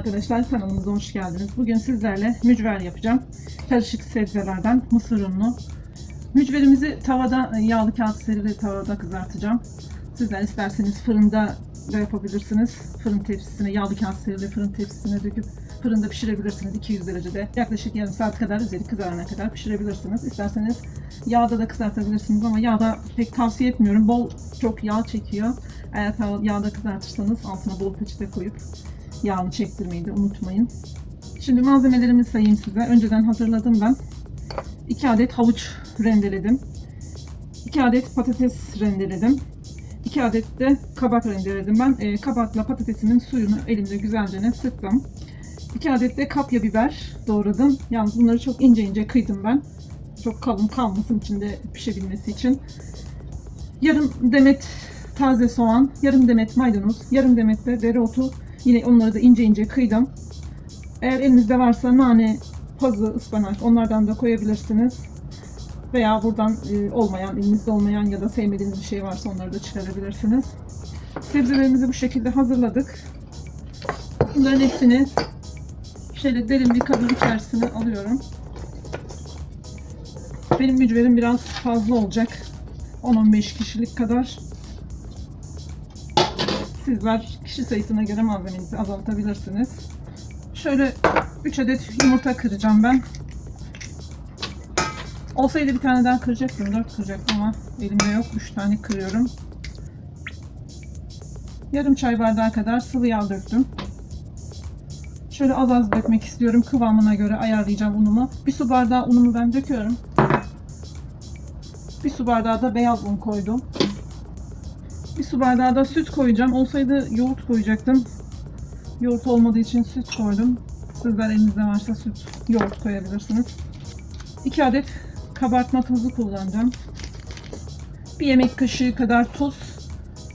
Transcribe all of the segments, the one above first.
arkadaşlar kanalımıza hoş geldiniz. Bugün sizlerle mücver yapacağım. Karışık sebzelerden mısır unlu. Mücverimizi tavada yağlı kağıt serili tavada kızartacağım. Sizler isterseniz fırında da yapabilirsiniz. Fırın tepsisine, yağlı kağıt serili fırın tepsisine döküp fırında pişirebilirsiniz 200 derecede. Yaklaşık yarım saat kadar üzeri kızarana kadar pişirebilirsiniz. İsterseniz yağda da kızartabilirsiniz ama yağda pek tavsiye etmiyorum. Bol çok yağ çekiyor. Eğer yağda kızartırsanız altına bol peçete koyup yağını çektirmeyi de unutmayın. Şimdi malzemelerimi sayayım size. Önceden hazırladım ben. 2 adet havuç rendeledim. 2 adet patates rendeledim. 2 adet de kabak rendeledim. Ben e, kabakla patatesimin suyunu elimde güzelce sıktım. 2 adet de kapya biber doğradım. Yalnız bunları çok ince ince kıydım ben. Çok kalın kalmasın içinde pişebilmesi için. Yarım demet taze soğan, yarım demet maydanoz, yarım demet de dereotu. Yine onları da ince ince kıydım. Eğer elinizde varsa nane, pazı, ıspanak onlardan da koyabilirsiniz. Veya buradan e, olmayan, elinizde olmayan ya da sevmediğiniz bir şey varsa onları da çıkarabilirsiniz. Sebzelerimizi bu şekilde hazırladık. Bunların hepsini şöyle derin bir kabın içerisine alıyorum. Benim mücverim biraz fazla olacak. 10-15 kişilik kadar. Sizler kişi sayısına göre malzemenizi azaltabilirsiniz. Şöyle 3 adet yumurta kıracağım ben. Olsaydı bir tane daha kıracaktım. 4 kıracaktım ama elimde yok. 3 tane kırıyorum. Yarım çay bardağı kadar sıvı yağ döktüm. Şöyle az az dökmek istiyorum. Kıvamına göre ayarlayacağım unumu. Bir su bardağı unumu ben döküyorum. Bir su bardağı da beyaz un koydum. Bir su bardağı da süt koyacağım. Olsaydı yoğurt koyacaktım. Yoğurt olmadığı için süt koydum. Sizler elinizde varsa süt, yoğurt koyabilirsiniz. 2 adet kabartma tozu kullanacağım. Bir yemek kaşığı kadar tuz,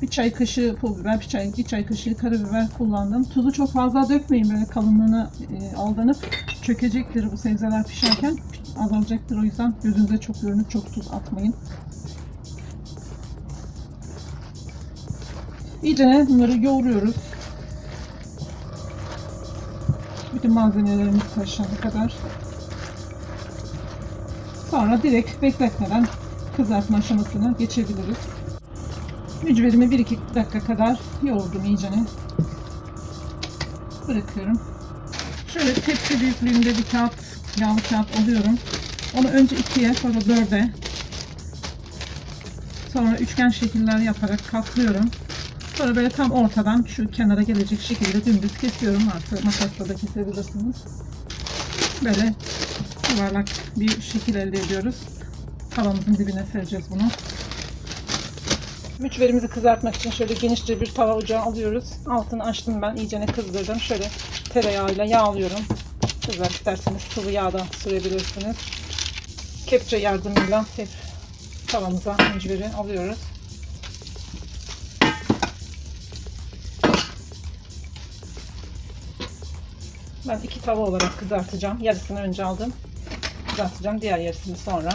bir çay kaşığı pul biber, bir çay, bir çay kaşığı karabiber kullandım. Tuzu çok fazla dökmeyin böyle kalınlığına e, aldanıp çökecektir bu sebzeler pişerken azalacaktır o yüzden gözünüze çok görünüp çok tuz atmayın. İyice bunları yoğuruyoruz. Bütün malzemelerimiz karışana kadar. Sonra direkt bekletmeden kızartma aşamasına geçebiliriz. Mücverimi 1-2 dakika kadar yoğurdum iyicene. Bırakıyorum. Şöyle tepsi büyüklüğünde bir kağıt, yağlı kağıt alıyorum. Onu önce ikiye sonra dörde sonra üçgen şekiller yaparak katlıyorum. Sonra böyle tam ortadan şu kenara gelecek şekilde dümdüz kesiyorum. Artık makasla da kesebilirsiniz. Böyle yuvarlak bir şekil elde ediyoruz. Tavamızın dibine sereceğiz bunu. Mücverimizi kızartmak için şöyle genişçe bir tava ocağı alıyoruz. Altını açtım ben. iyicene kızdırdım. Şöyle tereyağıyla yağlıyorum. Sizler isterseniz sıvı yağ da sürebilirsiniz. Kepçe yardımıyla tavamıza mücveri alıyoruz. Ben iki tava olarak kızartacağım. Yarısını önce aldım. Kızartacağım. Diğer yarısını sonra.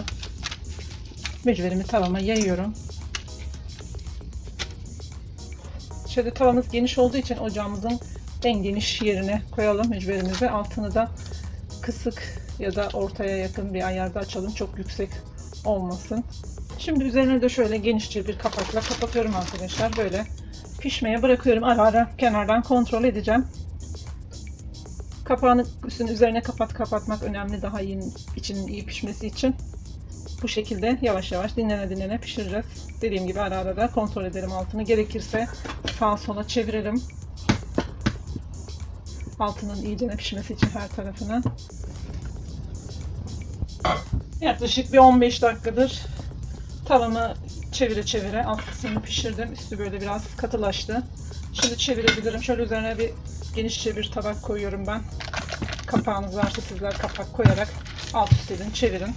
Mücverimi tavama yayıyorum. Şöyle tavamız geniş olduğu için ocağımızın en geniş yerine koyalım mücverimizi. Altını da kısık ya da ortaya yakın bir ayarda açalım. Çok yüksek olmasın. Şimdi üzerine de şöyle genişçe bir kapakla kapatıyorum arkadaşlar. Böyle pişmeye bırakıyorum. Ara ara kenardan kontrol edeceğim. Kapağını üstünün üzerine kapat kapatmak önemli daha iyi içinin iyi pişmesi için. Bu şekilde yavaş yavaş dinlene dinlene pişireceğiz. Dediğim gibi ara ara da kontrol ederim altını. Gerekirse sağa sola çeviririm. Altının iyicene pişmesi için her tarafına. Yaklaşık bir 15 dakikadır tavamı çevire çevire alt kısmını pişirdim. Üstü böyle biraz katılaştı. Şimdi çevirebilirim. Şöyle üzerine bir genişçe bir tabak koyuyorum ben. Kapağınız varsa sizler kapak koyarak alt üst edin, çevirin.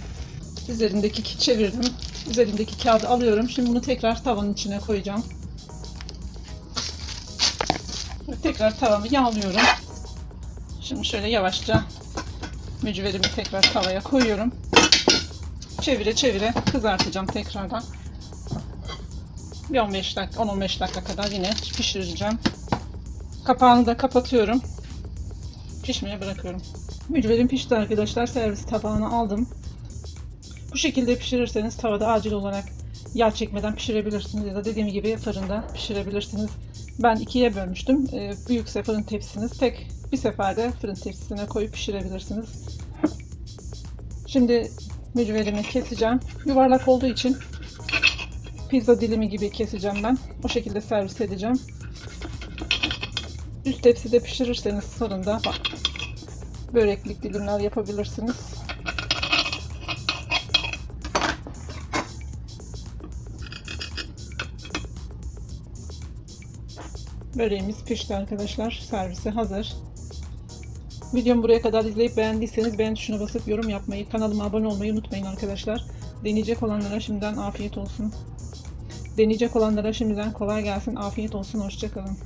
Üzerindeki çevirdim. Üzerindeki kağıdı alıyorum. Şimdi bunu tekrar tavanın içine koyacağım. Tekrar tavamı yağlıyorum. Şimdi şöyle yavaşça mücverimi tekrar tavaya koyuyorum. Çevire çevire kızartacağım tekrardan. Bir 15 dakika, 10-15 dakika kadar yine pişireceğim. Kapağını da kapatıyorum. pişmeye bırakıyorum. Mücverim pişti arkadaşlar. Servis tabağına aldım. Bu şekilde pişirirseniz tavada acil olarak yağ çekmeden pişirebilirsiniz ya da dediğim gibi fırında pişirebilirsiniz. Ben ikiye bölmüştüm. Ee, büyükse fırın tepsiniz tek bir seferde fırın tepsisine koyup pişirebilirsiniz. Şimdi mücverimi keseceğim. Yuvarlak olduğu için pizza dilimi gibi keseceğim ben. O şekilde servis edeceğim. Üst tepside pişirirseniz fırında böreklik dilimler yapabilirsiniz. Böreğimiz pişti arkadaşlar. Servise hazır. Videomu buraya kadar izleyip beğendiyseniz beğen tuşuna basıp yorum yapmayı, kanalıma abone olmayı unutmayın arkadaşlar. Deneyecek olanlara şimdiden afiyet olsun. Deneyecek olanlara şimdiden kolay gelsin. Afiyet olsun. Hoşçakalın.